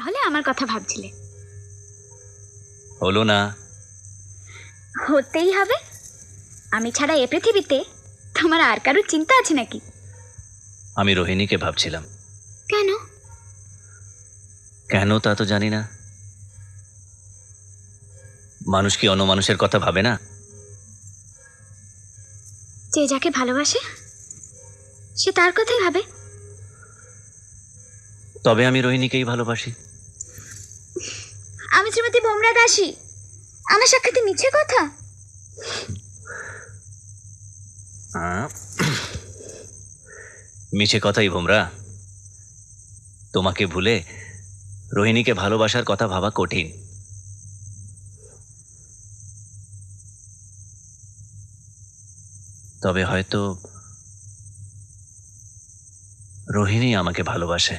তাহলে আমার কথা ভাবছিলে। হলো না। হতেই হবে। আমি ছাড়া এ পৃথিবীতে তোমার আর কারোর চিন্তা আছে নাকি? আমি রোহিণীকে ভাবছিলাম। কেন? কেন তা তো জানি না। মানুষ কি অন্য মানুষের কথা ভাবে না? যে যাকে ভালোবাসে সে তার কথাই ভাবে। তবে আমি রোহিণীকেই ভালোবাসি। আমি শ্রীমতী ভোমরা দাসী আমার সাক্ষাতে মিছে কথা? মিছে কথাই ভোমরা তোমাকে ভুলে রোহিণীকে ভালোবাসার কথা ভাবা কঠিন। তবে হয়তো রোহিণী আমাকে ভালোবাসে।